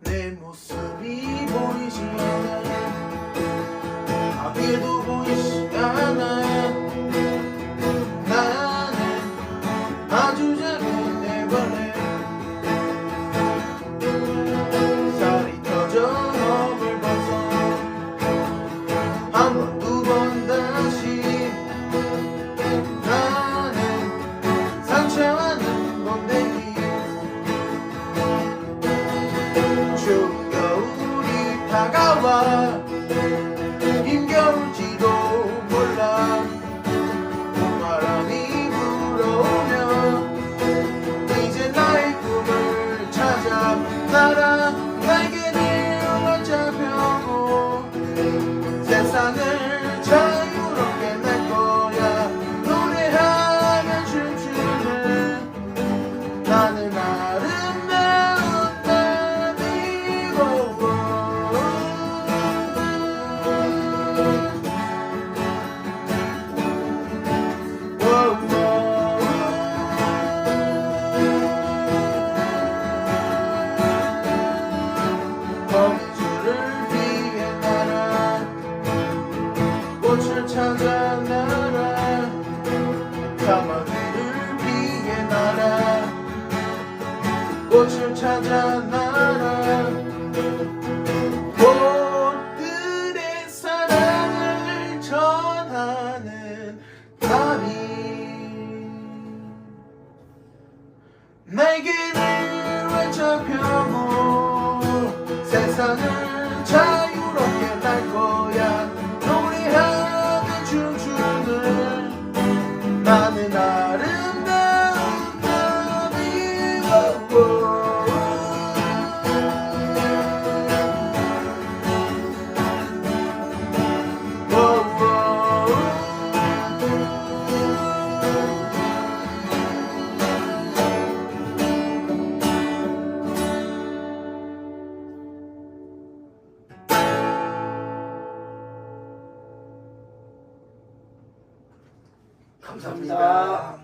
내 모습이 보이지 않아 겨울이 다가와. 힘겨울지도 몰라. 봄바람이 불어오면 이제 나의 꿈을 찾아 날아 날개를 펴고 세상을 자유 꽃을 찾아 날아 까마귀를 위해 날아 꽃을 찾아 날아 꽃들의 사랑을 전하는 나비 날개를 활짝 펴고 세상을 자유 나는 아름다운 나비 감사합니다.